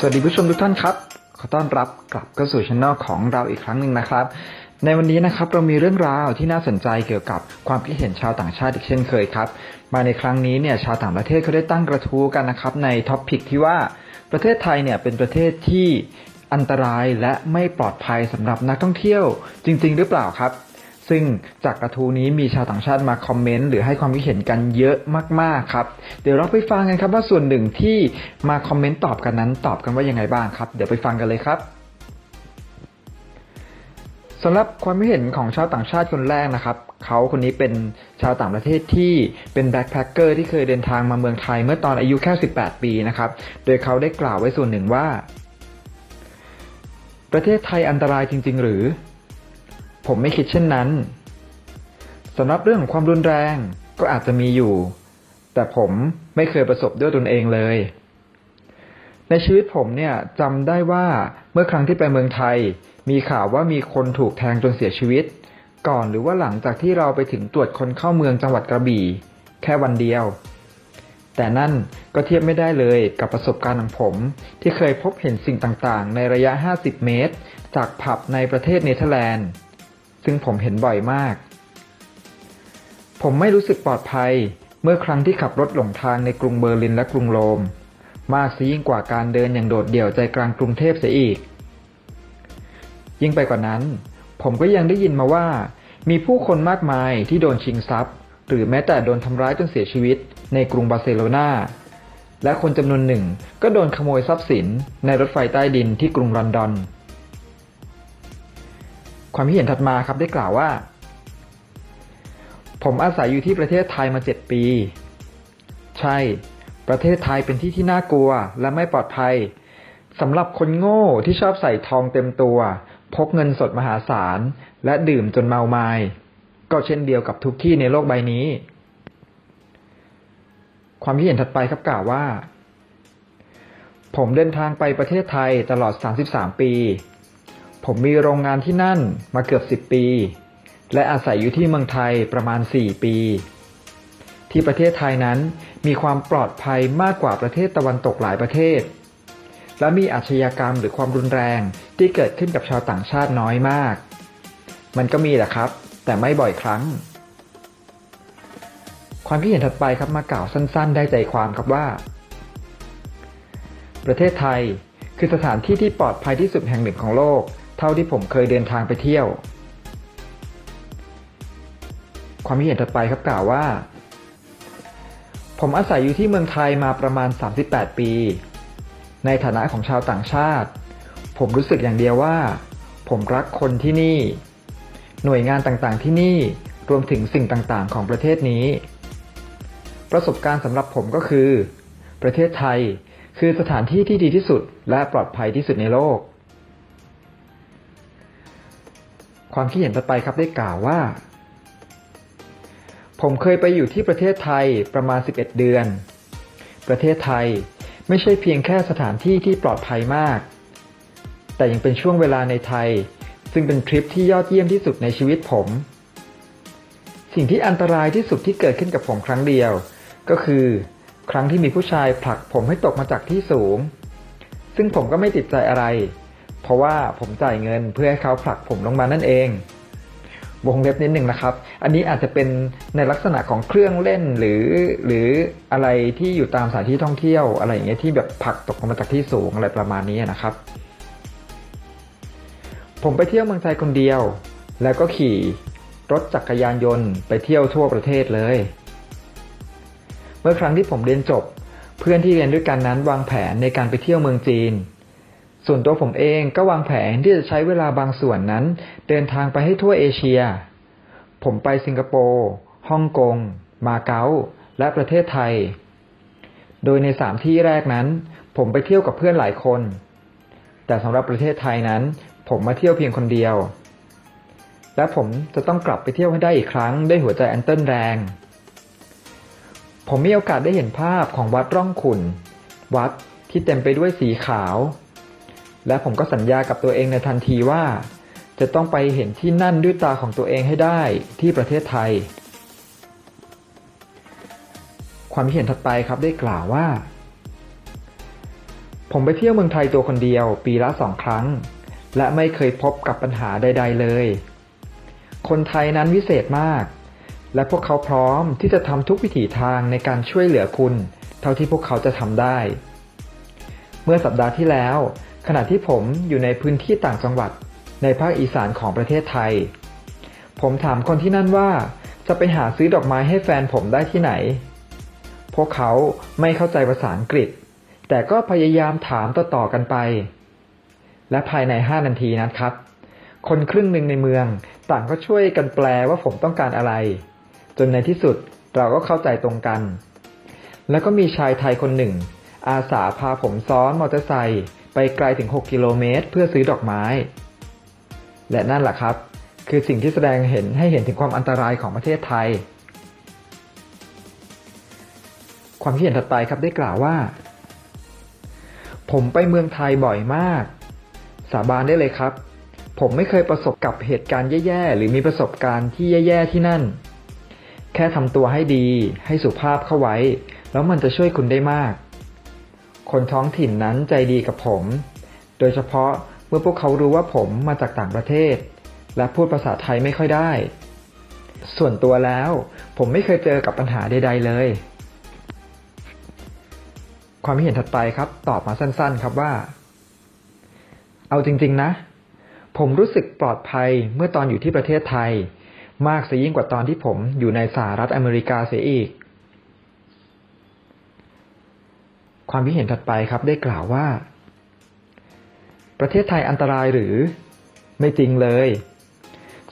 สวัสดีผู้ชมทุกท่านครับ ขอต้อนรับกลับเข้าสู่ช่องของเราอีกครั้งหนึ่งนะครับ ในวันนี้นะครับเรามีเรื่องราวที่น่าสนใจเกี่ยวกับความคิดเห็นชาวต่างชาติอีกเช่นเคยครับ มาในครั้งนี้เนี่ยชาวต่างประเทศเขาได้ตั้งกระทู้กันนะครับในท็อปพิกที่ว่าประเทศไทยเนี่ยเป็นประเทศที่อันตรายและไม่ปลอดภัยสำหรับนักท่องเที่ยวจริง ๆ หรือเปล่าครับ ซึ่งจากกระทู้นี้มีชาวต่างชาติมาคอมเมนต์หรือให้ความคิดเห็นกันเยอะมากๆครับ เดี๋ยวเราไปฟังกันครับว่าส่วนหนึ่งที่มาคอมเมนต์ตอบกันนั้นตอบกันว่ายังไงบ้างครับ เดี๋ยวไปฟังกันเลยครับสำหรับความคิดเห็นของชาวต่างชาติคนแรกนะครับเขาคนนี้เป็นชาวต่างประเทศที่เป็นแบ็คแพคเกอร์ที่เคยเดินทางมาเมืองไทยเมื่อตอนอายุแค่ 18 ปีนะครับ โดยเขาได้กล่าวไว้ส่วนหนึ่งว่า ประเทศไทยอันตรายจริง ๆ หรือ ผมไม่คิดเช่นนั้นสำหรับเรื่องของความรุนแรงก็อาจจะมีอยู่ แต่ผมไม่เคยประสบด้วยตนเองเลย ในชีวิตผมเนี่ยจำได้ว่าเมื่อครั้งที่ไปเมืองไทย มีข่าวว่ามีคนถูกแทงจนเสียชีวิต ก่อนหรือว่าหลังจากที่เราไปถึงตรวจคนเข้าเมืองจังหวัดกระบี่ แค่วันเดียว แต่นั่นก็เทียบไม่ได้เลยกับประสบการณ์ของผม ที่เคยพบเห็นสิ่งต่างๆ ในระยะ 50 เมตร จากผับในประเทศเนเธอร์แลนด์ ซึ่งผมเห็นบ่อยมาก ผมไม่รู้สึกปลอดภัยเมื่อครั้งที่ขับรถหลงทางในกรุงเบอร์ลินและกรุงโรม มากซะยิ่งกว่าการเดินอย่างโดดเดี่ยวใจกลางกรุงเทพเสียอีก ยิ่งไปกว่านั้น ผมก็ยังได้ยินมาว่า มีผู้คนมากมายที่โดนชิงทรัพย์ หรือแม้แต่โดนทำร้ายจนเสียชีวิต ในกรุงบาร์เซโลนาและคนจำนวนหนึ่งก็โดนขโมยทรัพย์สินในรถไฟใต้ดินที่กรุงลอนดอน ความคิดเห็นถัดมาครับได้กล่าวว่า ผมอาศัยอยู่ที่ประเทศไทยมาเจ็ดปี ใช่ ประเทศไทยเป็นที่ที่น่ากลัวและไม่ปลอดภัยสำหรับคนโง่ที่ชอบใส่ทองเต็มตัว พกเงินสดมหาศาล และดื่มจนเมาไมายก็เช่นเดียวกับทุกที่ในโลกใบนี้ ความคิดเห็นถัดไปครับกล่าวว่า ผมเดินทางไปประเทศไทยตลอด 33 ปี ผมมีโรงงานที่นั่นมาเกือบ 10 ปี และอาศัยอยู่ที่เมืองไทยประมาณ 4 ปี ที่ประเทศไทยนั้นมีความปลอดภัยมากกว่าประเทศตะวันตกหลายประเทศ และมีอาชญากรรมหรือความรุนแรงที่เกิดขึ้นกับชาวต่างชาติน้อยมาก มันก็มีแหละครับ แต่ไม่บ่อยครั้ง ความคิดเห็นถัดไปครับมากล่าวสั้น ๆ ได้ใจความครับว่า ประเทศไทยคือสถานที่ที่ปลอดภัยที่สุดแห่งหนึ่งของโลก เท่าที่ผมเคยเดินทางไปเที่ยว ความคิดเห็นถัดไปครับกล่าวว่า ผมอาศัยอยู่ที่เมืองไทยมาประมาณ 38 ปี ในฐานะของชาวต่างชาติ ผมรู้สึกอย่างเดียวว่า ผมรักคนที่นี่ หน่วยงานต่างๆที่นี่รวมถึงสิ่งต่างๆ ของประเทศนี้ ประสบการณ์สำหรับผมก็คือ ประเทศไทยคือสถานที่ที่ดีที่สุดและปลอดภัยที่สุดในโลก ความคิดเห็นต่อไปครับได้กล่าวว่า ผมเคยไปอยู่ที่ประเทศไทยประมาณ 11 เดือน ประเทศไทยไม่ใช่เพียงแค่สถานที่ที่ปลอดภัยมาก แต่ยังเป็นช่วงเวลาในไทย ซึ่งเป็นทริปที่ยอดเยี่ยมที่สุดในชีวิตผม สิ่งที่อันตรายที่สุดที่เกิดขึ้นกับผมครั้งเดียว ก็คือ ครั้งที่มีผู้ชายผลักผมให้ตกมาจากที่สูง ซึ่งผมก็ไม่ติดใจอะไร เพราะว่าผมจ่ายเงินเพื่อให้เขาผลักผมลงมานั่นเอง วงเล็บนิดหนึ่งนะครับ อันนี้อาจจะเป็นในลักษณะของเครื่องเล่นหรือ หรืออะไรที่อยู่ตามสถานที่ท่องเที่ยวอะไรอย่างเงี้ยที่แบบผลักตกลงมาจากที่สูงอะไรประมาณนี้นะครับ ผมไปเที่ยวเมืองไทยคนเดียว แล้วก็ขี่รถจักรยานยนต์ไปเที่ยวทั่วประเทศเลย เมื่อครั้งที่ผมเรียนจบ เพื่อนที่เรียนด้วยกันนั้นวางแผนในการไปเที่ยวเมืองจีน ส่วนตัวผมเองก็วางแผนที่จะใช้เวลาบางส่วนนั้น เดินทางไปให้ทั่วเอเชีย ผมไปสิงคโปร์ฮ่องกง มาเก๊า และประเทศไทย โดยในสามที่แรกนั้น ผมไปเที่ยวกับเพื่อนหลายคน แต่สำหรับประเทศไทยนั้น ผมมาเที่ยวเพียงคนเดียว และผมจะต้องกลับไปเที่ยวให้ได้อีกครั้งด้วยหัวใจอันเต้นแรง ผมมีโอกาสได้เห็นภาพของวัดร่องขุน วัดที่เต็มไปด้วยสีขาว และผมก็สัญญากับตัวเองในทันทีว่า จะต้องไปเห็นที่นั่นด้วยตาของตัวเองให้ได้ที่ประเทศไทย ความเห็นถัดไปครับได้กล่าวว่าผผมไปเที่ยวเมืองไทยตัวคนเดียว ปีละสองครั้ง และไม่เคยพบกับปัญหาใด ๆ เลย คนไทยนั้นวิเศษมาก และพวกเขาพร้อมที่จะทำทุกวิถีทางในการช่วยเหลือคุณ เท่าที่พวกเขาจะทำได้ เมื่อสัปดาห์ที่แล้ว ขณะที่ผมอยู่ในพื้นที่ต่างจังหวัดในภาคอีสานของประเทศไทย ผมถามคนที่นั่นว่า จะไปหาซื้อดอกไม้ให้แฟนผมได้ที่ไหน พวกเขาไม่เข้าใจภาษาอังกฤษ แต่ก็พยายามถามต่อๆกันไป และภายในห้านาทีนั้นครับ คนครึ่งหนึ่งในเมืองต่างก็ช่วยกันแปลว่าผมต้องการอะไร จนในที่สุดเราก็เข้าใจตรงกัน แล้วก็มีชายไทยคนหนึ่ง อาสาพาผมซ้อนมอเตอร์ไซค์ ไปไกลถึง 6 กิโลเมตร เพื่อซื้อดอกไม้ และนั่นแหละครับ คือสิ่งที่แสดงเห็นให้เห็นถึงความอันตรายของประเทศไทย ความคิดเห็นถัดไปครับได้กล่าวว่า ผมไปเมืองไทยบ่อยมาก สาบานได้เลยครับ ผมไม่เคยประสบกับเหตุการณ์แย่ๆ หรือมีประสบการณ์ที่แย่ๆที่นั่น แค่ทำตัวให้ดี ให้สุภาพเข้าไว้ แล้วมันจะช่วยคุณได้มาก คนท้องถิ่นนั้นใจดีกับผม โดยเฉพาะเมื่อพวกเขารู้ว่าผมมาจากต่างประเทศ และพูดภาษาไทยไม่ค่อยได้ ส่วนตัวแล้ว ผมไม่เคยเจอกับปัญหาใด ๆ เลย ความเห็นถัดไปครับ ตอบมาสั้น ๆ ครับว่า เอาจริง ๆ นะ ผมรู้สึกปลอดภัยเมื่อตอนอยู่ที่ประเทศไทย มากเสียยิ่งกว่าตอนที่ผมอยู่ในสหรัฐอเมริกาเสียอีก ความคิดเห็นถัดไปครับได้กล่าวว่า ประเทศไทยอันตรายหรือ ไม่จริงเลย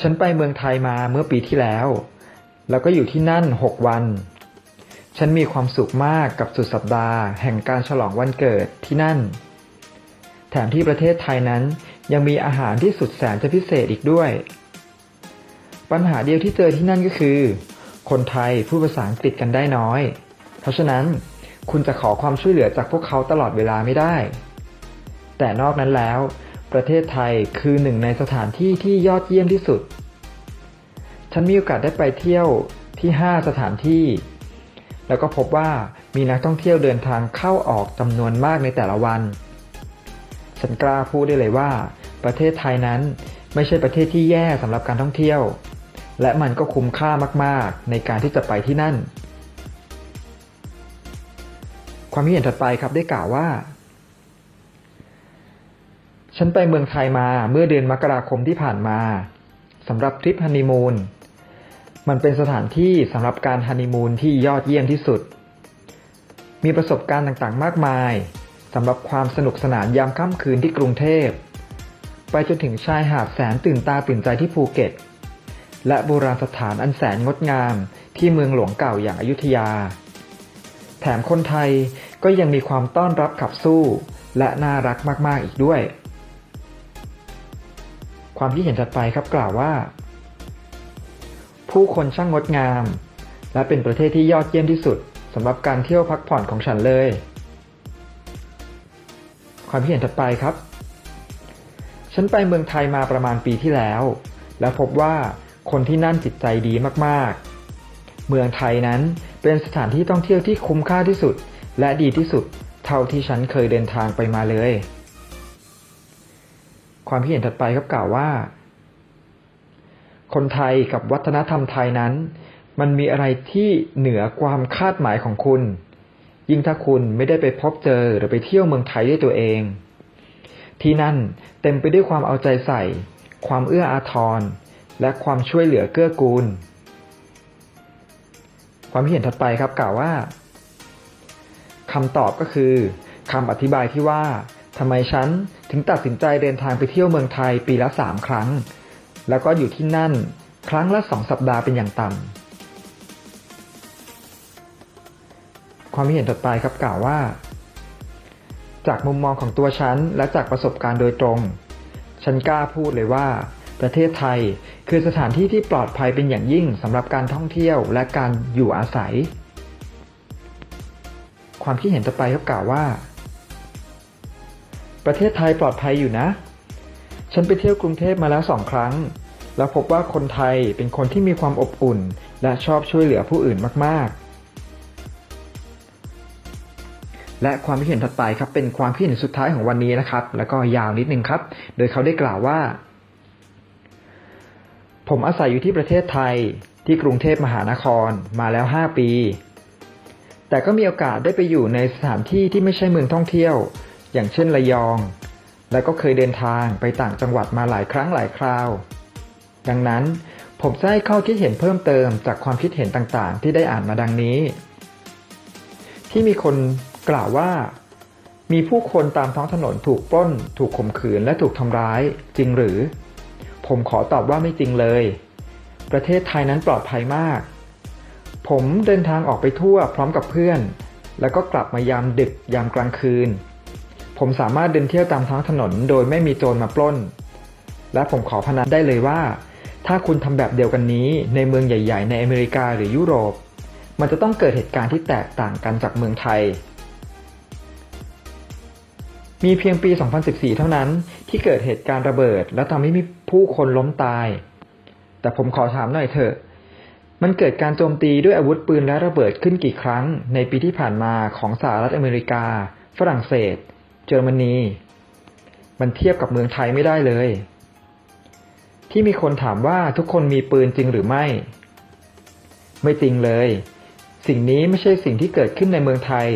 ฉันไปเมืองไทยมาเมื่อปีที่แล้ว แล้วก็อยู่ที่นั่นหกวัน ฉันมีความสุขมากกับสุดสัปดาห์ แห่งการฉลองวันเกิดที่นั่น แถมที่ประเทศไทยนั้นยังมีอาหารที่สุดแสนจะพิเศษอีกด้วย ปัญหาเดียวที่เจอที่นั่นก็คือ คนไทยพูดภาษาอังกฤษกันได้น้อย เพราะฉะนั้น คุณจะขอความช่วยเหลือจากพวกเขาตลอดเวลาไม่ได้ แต่นอกนั้นแล้ว ประเทศไทยคือหนึ่งในสถานที่ที่ยอดเยี่ยมที่สุด ฉันมีโอกาสได้ไปเที่ยวที่ 5 สถานที่ แล้วก็พบว่ามีนักท่องเที่ยวเดินทางเข้าออกจำนวนมากในแต่ละวัน ฉันกล้าพูดได้เลยว่า ประเทศไทยนั้นไม่ใช่ประเทศที่แย่สำหรับการท่องเที่ยว และมันก็คุ้มค่ามากๆ ในการที่จะไปที่นั่น ความคิดเห็นถัดไปครับได้กล่าวว่า ฉันไปเมืองไทยมาเมื่อเดือนมกราคมที่ผ่านมาสำหรับทริปฮันนีมูนมันเป็นสถานที่สำหรับการฮันนีมูนที่ยอดเยี่ยมที่สุด มีประสบการณ์ต่างๆ มากมายสำหรับความสนุกสนานยามค่ำคืนที่กรุงเทพ ไปจนถึงชายหาดแสนตื่นตาตื่นใจที่ภูเก็ต และโบราณสถานอันแสนงดงามที่เมืองหลวงเก่าอย่างอยุธยา แถมคนไทยก็ยังมีความต้อนรับขับสู้ และน่ารักมาก ๆ อีกด้วย ความที่เห็นถัดไปครับกล่าวว่า ผู้คนช่างงดงาม และเป็นประเทศที่ยอดเยี่ยมที่สุดสำหรับการเที่ยวพักผ่อนของฉันเลย ความคิดเห็นถัดไปครับ ฉันไปเมืองไทยมาประมาณปีที่แล้ว และพบว่าคนที่นั่นจิตใจดีมากๆ เมืองไทยนั้นเป็นสถานที่ท่องเที่ยวที่คุ้มค่าที่สุด และดีที่สุด เท่าที่ฉันเคยเดินทางไปมาเลย ความคิดเห็นถัดไปครับกล่าวว่า คนไทยกับวัฒนธรรมไทยนั้น มันมีอะไรที่เหนือความคาดหมายของคุณ ยิ่งถ้าคุณไม่ได้ไปพบเจอหรือไปเที่ยวเมืองไทยด้วยตัวเอง ที่นั่นเต็มไปด้วยความเอาใจใส่ ความเอื้ออาทร และความช่วยเหลือเกื้อกูล ความคิดเห็นถัดไปครับกล่าวว่าคำตอบก็คือคำอธิบายที่ว่าทำไมฉันถึงตัดสินใจเดินทางไปเที่ยวเมืองไทยปีละสามครั้ง แล้วก็อยู่ที่นั่นครั้งละสองสัปดาห์เป็นอย่างต่ำความคิดเห็นถัดไปครับกล่าวว่า จากมุมมองของตัวฉันและจากประสบการณ์โดยตรง ฉันกล้าพูดเลยว่า ประเทศไทย คือสถานที่ที่ปลอดภัยเป็นอย่างยิ่งสำหรับการท่องเที่ยวและการอยู่อาศัย ความคิดเห็นต่อไปเขากล่าวว่า ประเทศไทยปลอดภัยอยู่นะ ฉันไปเที่ยวกรุงเทพมาแล้วสองครั้ง แล้วพบว่าคนไทยเป็นคนที่มีความอบอุ่น และชอบช่วยเหลือผู้อื่นมากๆและความคิดเห็นถัดไปครับเป็นความคิดเห็นสุดท้ายของวันนี้นะครับ แล้วก็ยาวนิดนึงครับ โดยเขาได้กล่าวว่า ผมอาศัยอยู่ที่ประเทศไทยที่กรุงเทพมหานครมาแล้ว 5 ปี แต่ก็มีโอกาสได้ไปอยู่ในสถานที่ที่ไม่ใช่เมืองท่องเที่ยว อย่างเช่นระยอง และก็เคยเดินทางไปต่างจังหวัดมาหลายครั้งหลายคราว ดังนั้นผมจะให้ข้อคิดเห็นเพิ่มเติมจากความคิดเห็นต่างๆ ที่ได้อ่านมาดังนี้ ที่มีคนกล่าวว่า มีผู้คนตามท้องถนนถูกปล้น ถูกข่มขืนและถูกทำร้ายจริงหรือ ผมขอตอบว่าไม่จริงเลย ประเทศไทยนั้นปลอดภัยมาก ผมเดินทางออกไปทั่วพร้อมกับเพื่อน แล้วก็กลับมายามดึกยามกลางคืน ผมสามารถเดินเที่ยวตามท้องถนนโดยไม่มีโจรมาปล้น และผมขอพนันได้เลยว่า ถ้าคุณทำแบบเดียวกันนี้ในเมืองใหญ่ ๆ ในอเมริกาหรือยุโรป มันจะต้องเกิดเหตุการณ์ที่แตกต่างกันจากเมืองไทย มีเพียงปี 2014 เท่านั้นที่เกิดเหตุการณ์ระเบิด และทำให้มีผู้คนล้มตาย แต่ผมขอถามหน่อยเถอะ มันเกิดการโจมตีด้วยอาวุธปืนและระเบิดขึ้นกี่ครั้ง ในปีที่ผ่านมาของสหรัฐอเมริกา ฝรั่งเศส เยอรมนี มันเทียบกับเมืองไทยไม่ได้เลย ที่มีคนถามว่าทุกคนมีปืนจริงหรือไม่ ไม่จริงเลย สิ่งนี้ไม่ใช่สิ่งที่เกิดขึ้นในเมืองไทย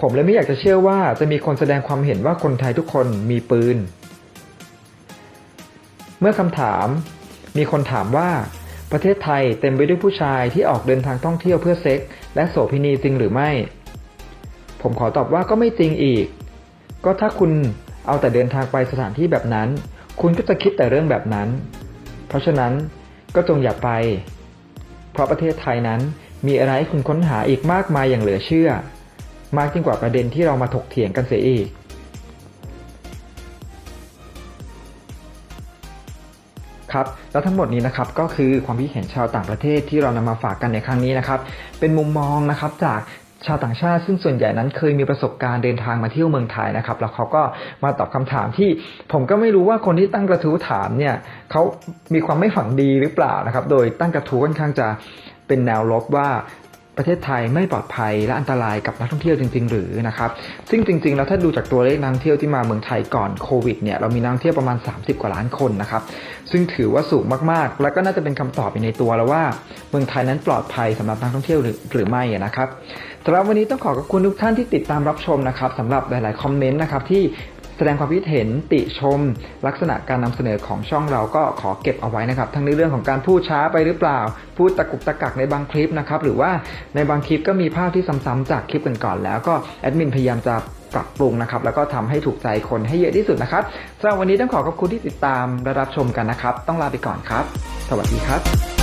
ผมเลยไม่อยากจะเชื่อว่าจะมีคนแสดงความเห็นว่าคนไทยทุกคนมีปืน เมื่อคำถาม มีคนถามว่า ประเทศไทยเต็มไปด้วยผู้ชายที่ออกเดินทางท่องเที่ยวเพื่อเซ็กส์และโสเภณีจริงหรือไม่ ผมขอตอบว่าก็ไม่จริงอีก ก็ถ้าคุณเอาแต่เดินทางไปสถานที่แบบนั้น คุณก็จะคิดแต่เรื่องแบบนั้น เพราะฉะนั้นก็จงอย่าไป เพราะประเทศไทยนั้นมีอะไรให้คุณค้นหาอีกมากมายอย่างเหลือเชื่อ มากยิ่งกว่าประเด็นที่เรามาถกเถียงกันเสียอีก ครับ แล้วทั้งหมดนี้นะครับก็คือความคิดเห็นชาวต่างประเทศที่เรานำมาฝากกันในครั้งนี้นะครับ เป็นมุมมองนะครับจากชาวต่างชาติซึ่งส่วนใหญ่นั้นเคยมีประสบการณ์เดินทางมาเที่ยวเมืองไทยนะครับ แล้วเขาก็มาตอบคำถามที่ผมก็ไม่รู้ว่าคนที่ตั้งกระทู้ถามเนี่ยเขามีความไม่ฝังดีหรือเปล่านะครับ โดยตั้งกระทู้ค่อนข้างจะเป็นแนวลบว่า ประเทศไทยไม่ปลอดภัยและอันตรายกับนักท่องเที่ยวจริง ๆ หรือนะครับ ซึ่งจริง ๆ แล้วถ้าดูจากตัวเลขนักท่องเที่ยวที่มาเมืองไทยก่อนโควิดเนี่ยเรามีนักท่องเที่ยวประมาณ 30 กว่าล้านคนนะครับ ซึ่งถือว่าสูงมากๆ แล้วก็น่าจะเป็นคำตอบอยู่ในตัวแล้วว่า เมืองไทยนั้นปลอดภัยสำหรับนักท่องเที่ยวหรือหรือไม่นะครับสำหรับวันนี้ต้องขอขอบคุณทุกท่านที่ติดตามรับชมนะครับสำหรับหลาย ๆ คอมเมนต์นะครับที่ แสดงความคิดเห็นติชม ลักษณะการนำเสนอของช่องเราก็ขอเก็บเอาไว้นะครับ ทั้งในเรื่องของการพูดช้าไปหรือเปล่า พูดตะกุกตะกักในบางคลิปนะครับ หรือว่าในบางคลิปก็มีภาพที่ซ้ำๆจากคลิปกันก่อนแล้วก็แอดมินพยายามจะปรับปรุงนะครับ แล้วก็ทำให้ถูกใจคนให้เยอะที่สุดนะครับสำหรับวันนี้ต้องขอขอบคุณที่ติดตามและรับชมกันนะครับ ต้องลาไปก่อนครับ สวัสดีครับ